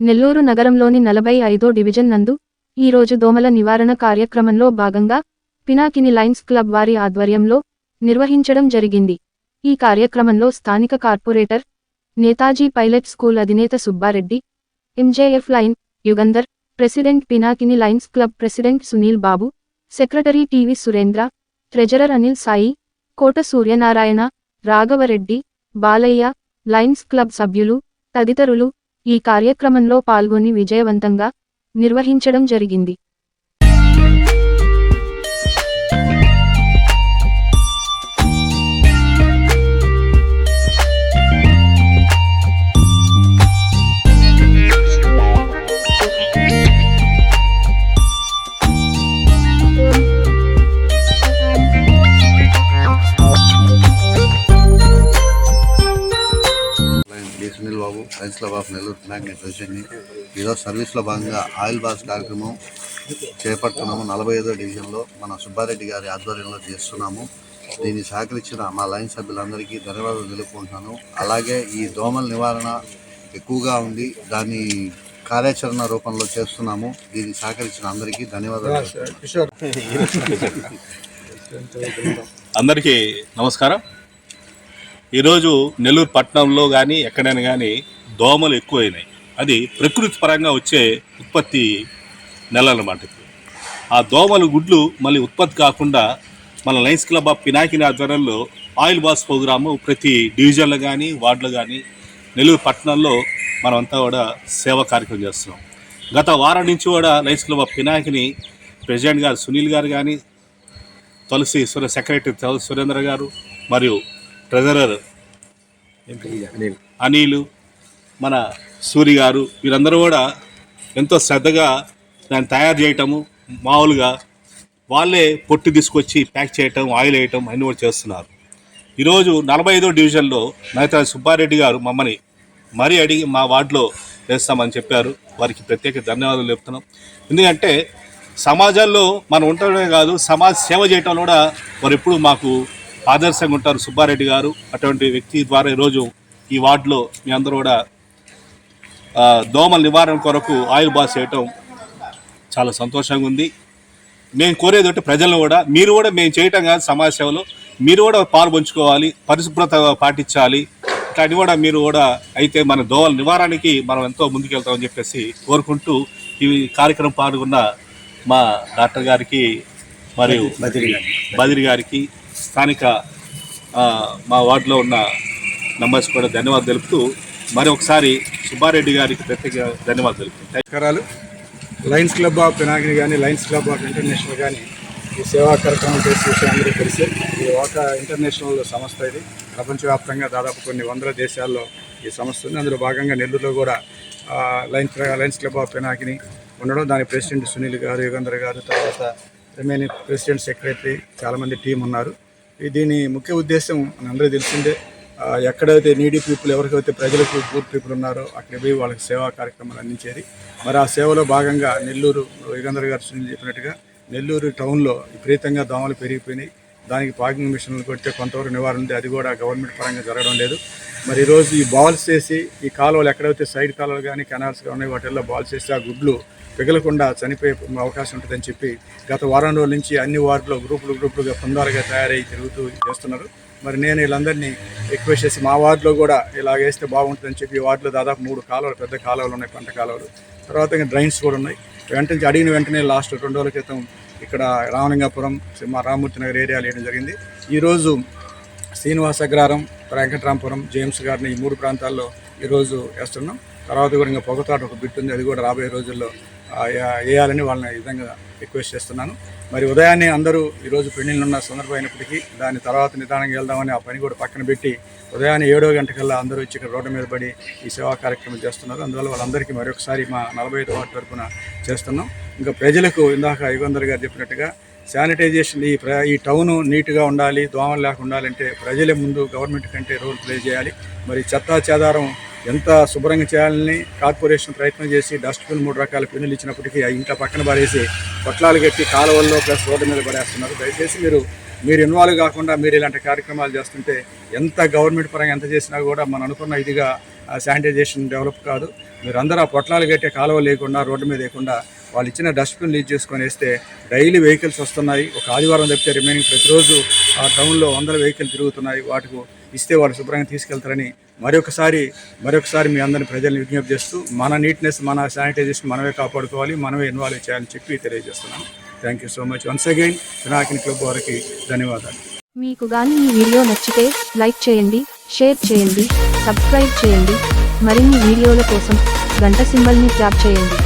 నెల్లూరు నగరంలోని నలభై ఐదో డివిజన్ నందు ఈరోజు దోమల నివారణ కార్యక్రమంలో భాగంగా పినాకిని లైన్స్ క్లబ్ వారి ఆధ్వర్యంలో నిర్వహించడం జరిగింది. ఈ కార్యక్రమంలో స్థానిక కార్పొరేటర్ నేతాజీ పైలట్ స్కూల్ అధినేత Subbareddy MJF line Yugandhar president Pinakini lines club president Sunil Babu secretary TV Surendra treasurer Anil Sai Kota Suryanarayana Raghavareddy Balayya lines club సభ్యులు తదితరులు ఈ కార్యక్రమంలో పాల్గొని విజయవంతంగా నిర్వహించడం జరిగింది. Sunil Babu lions club of Nellore magnet ప్రెసిడెంట్ని ఈరోజు సర్వీస్లో భాగంగా ఆయిల్ బాస్ కార్యక్రమం చేపడుతున్నాము. నలభై ఐదో డివిజన్లో మన సుబ్బారెడ్డి గారి ఆధ్వర్యంలో చేస్తున్నాము. దీన్ని సహకరించిన మా లైన్ సభ్యులందరికీ ధన్యవాదాలు తెలుపుకుంటున్నాను. అలాగే ఈ దోమల నివారణ ఎక్కువగా ఉంది. దాన్ని కార్యాచరణ రూపంలో చేస్తున్నాము. దీన్ని సహకరించిన అందరికీ ధన్యవాదాలు అందరికీ నమస్కారం. ఈరోజు నెల్లూరు పట్టణంలో కానీ ఎక్కడైనా కానీ దోమలు ఎక్కువైనాయి అది ప్రకృతి పరంగా వచ్చే ఉత్పత్తి నెల అనమాట ఇప్పుడు. ఆ దోమలు గుడ్లు మళ్ళీ ఉత్పత్తి కాకుండా మన లయన్స్ క్లబ్ ఆఫ్ పినాకిని ఆధ్వర్యంలో ఆయిల్ బాస్ ప్రోగ్రాము ప్రతి డివిజన్లో కానీ వార్డులో కానీ నెల్లూరు పట్టణంలో మనమంతా కూడా సేవా కార్యక్రమం చేస్తున్నాం గత వారం నుంచి కూడా lions club of Pinakini president గారు సునీల్ గారు కానీ తులసి సురే సెక్రటరీ సురేంద్ర గారు మరియు ట్రెజరర్ అనిలు మన సూరి గారు వీరందరూ కూడా ఎంతో శ్రద్ధగా దాన్ని తయారు చేయటము మామూలుగా వాళ్ళే పొట్టు తీసుకొచ్చి ప్యాక్ చేయటం ఆయిల్ వేయటం అన్నీ కూడా చేస్తున్నారు. ఈరోజు నలభై ఐదో డివిజన్లో నేత సుబ్బారెడ్డి గారు మమ్మల్ని మరీ అడిగి మా వార్డులో వేస్తామని చెప్పారు. వారికి ప్రత్యేక ధన్యవాదాలు చెప్తున్నాం. ఎందుకంటే సమాజంలో మనం ఉండటమే కాదు సమాజ సేవ చేయటం కూడా వారు ఎప్పుడు మాకు ఆదర్శంగా ఉంటారు సుబ్బారెడ్డి గారు. అటువంటి వ్యక్తి ద్వారా ఈరోజు ఈ వార్డులో మీ అందరూ కూడా దోమల నివారణ కొరకు ఆయిల్ బాస్ చేయటం చాలా సంతోషంగా ఉంది. మేము కోరేది ఒకటి ప్రజలను కూడా మీరు కూడా మేము చేయటం కాదు సమాజ సేవలో మీరు కూడా పాలు పంచుకోవాలి పరిశుభ్రత పాటించాలి. ఇట్లాంటివి కూడా మీరు కూడా అయితే మన దోమల నివారణకి మనం ఎంతో ముందుకెళ్తామని చెప్పేసి కోరుకుంటూ ఈ కార్యక్రమం పాల్గొన్న మా డాక్టర్ గారికి మరియు బదిరి గారికి స్థానిక మా వార్డులో ఉన్న మెంబర్స్ కూడా ధన్యవాదాలు తెలుపుతూ మరి ఒకసారి సుబ్బారెడ్డి గారికి ప్రత్యేక ధన్యవాదాలు తెలుపుతాం. నమస్కారాలు. లయన్స్ క్లబ్ ఆఫ్ పినాకిని కానీ లయన్స్ క్లబ్ ఆఫ్ ఇంటర్నేషనల్ కానీ ఈ సేవా కార్యక్రమం చేసే విషయం అందరూ తెలిసే ఇది ఒక ఇంటర్నేషనల్ సంస్థ ఇది. ప్రపంచవ్యాప్తంగా దాదాపు కొన్ని వందల దేశాల్లో ఈ సంస్థ ఉంది. అందులో భాగంగా నెల్లూరులో కూడా lions lions club of Pinakini ఉండడం దాని ప్రెసిడెంట్ సునీల్ గారు యుగంధర్ గారు తర్వాత రిమైనింగ్ ప్రెసిడెంట్ సెక్రటరీ చాలామంది టీం ఉన్నారు. దీని ముఖ్య ఉద్దేశం మనందరూ తెలిసిందే. ఎక్కడైతే నీడీ పీపుల్ ఎవరికైతే ప్రజలకు పూర్ పీపుల్ ఉన్నారో అక్కడ పోయి వాళ్ళకి సేవా కార్యక్రమాలు అందించేది. మరి ఆ సేవలో భాగంగా నెల్లూరు యుగంధర్ గారు సునీల్ చెప్పినట్టుగా నెల్లూరు టౌన్లో విపరీతంగా దోమలు పెరిగిపోయినాయి. దానికి పాకింగ్ మిషన్లు కొడితే కొంతవరకు నివారణ ఉంది. అది కూడా గవర్నమెంట్ పరంగా జరగడం లేదు. మరి ఈరోజు ఈ బాల్స్ చేసి ఈ కాలువలు ఎక్కడైతే సైడ్ కాలువలు కానీ కెనాల్స్ కానీ వాటిల్లో బాల్స్ చేసి ఆ గుడ్లు పిగలకుండా చనిపోయే అవకాశం ఉంటుందని చెప్పి గత వారం రోజుల నుంచి అన్ని వార్డులో గ్రూపులు గ్రూపులుగా పొందాలుగా తయారై తిరుగుతూ చేస్తున్నారు. మరి నేను వీళ్ళందరినీ రిక్వెస్ట్ చేసి మా వార్డులో కూడా ఇలా వేస్తే బాగుంటుందని చెప్పి ఈ వార్డులో దాదాపు మూడు కాలువలు పెద్ద కాలువలు ఉన్నాయి పంట కాలువలు. తర్వాత ఇంకా డ్రైన్స్ కూడా ఉన్నాయి. వెంటనే అడిగిన వెంటనే లాస్ట్ రెండు రోజుల క్రితం ఇక్కడ రామలింగాపురం మా రామూర్తి నగర్ ఏరియాలో వేయడం జరిగింది. ఈరోజు శ్రీనివాస అగ్రారం వెంకటరామపురం జేమ్స్ గార్డెన్ ఈ మూడు ప్రాంతాల్లో ఈరోజు వేస్తున్నాం. తర్వాత కూడా ఇంకా పొగతాట ఒక బిట్ ఉంది అది కూడా రాబోయే రోజుల్లో వేయాలని వాళ్ళని ఈ విధంగా రిక్వెస్ట్ చేస్తున్నాను. మరి ఉదయాన్నే అందరూ ఈరోజు పెళ్ళిళ్ళు ఉన్న సందర్భం అయినప్పటికీ దాని తర్వాత నిదానంగా వెళ్దామని ఆ పని కూడా పక్కన పెట్టి ఉదయాన్నే ఏడో గంటకల్లా అందరూ వచ్చి ఇక్కడ రోడ్డు మీద పడి ఈ సేవా కార్యక్రమం చేస్తున్నారు. అందువల్ల వాళ్ళందరికీ మరొకసారి మా నలభై ఐదు వాటి తరఫున చేస్తున్నాం. ఇంకా ప్రజలకు ఇందాక యుగంధర్ గారు చెప్పినట్టుగా శానిటైజేషన్ ఈ ప్ర ఈ టౌన్ నీట్గా ఉండాలి దోమలు లేకుండా ఉండాలంటే ప్రజలే ముందు గవర్నమెంట్ కంటే రోల్ ప్లే చేయాలి. మరి చెత్తా చెదారం ఎంత శుభ్రంగా చేయాలని కార్పొరేషన్ ప్రయత్నం చేసి డస్ట్బిన్ మూడు రకాల పిన్నులు ఇచ్చినప్పటికీ ఆ ఇంట్లో పక్కన పడేసి పొట్లాలు కట్టి కాలువల్లో ప్లస్ రోడ్డు మీద పడేస్తున్నారు. దయచేసి మీరు మీరు ఇన్వాల్వ్ కాకుండా మీరు ఇలాంటి కార్యక్రమాలు చేస్తుంటే ఎంత గవర్నమెంట్ పరంగా ఎంత చేసినా కూడా మనం అనుకున్న ఇదిగా శానిటైజేషన్ డెవలప్ కాదు. మీరు అందరూ ఆ పొట్లాలు కట్టే కాలువ లేకుండా రోడ్డు మీద లేకుండా వాళ్ళు ఇచ్చిన డస్ట్బిన్ లీజ్ చేసుకొని వేస్తే డైలీ వెహికల్స్ వస్తున్నాయి. ఒక ఆదివారం తప్పితే రిమైనింగ్ ప్రతిరోజు ఆ టౌన్లో వందల వెహికల్ తిరుగుతున్నాయి. వాటికి ఇస్తే వాళ్ళు శుభ్రంగా తీసుకెళ్తారని మరొకసారి మరొకసారి మీ అందరిని ప్రజల్ని విజ్ఞప్తి చేస్తూ మన నీట్నెస్ మన శానిటైజేషన్ మనమే కాపాడుకోవాలి మనమే ఇన్వాల్వ్ చేయాలని చెప్పి తెలియజేస్తున్నాను thank you so much once again వినాయకుని క్లబ్ వారికి ధన్యవాదాలు. మీకు కానీ ఈ వీడియో నచ్చితే లైక్ చేయండి షేర్ చేయండి సబ్స్క్రైబ్ చేయండి. మరిన్ని వీడియోల కోసం గంట సింబల్ని ట్యాప్ చేయండి.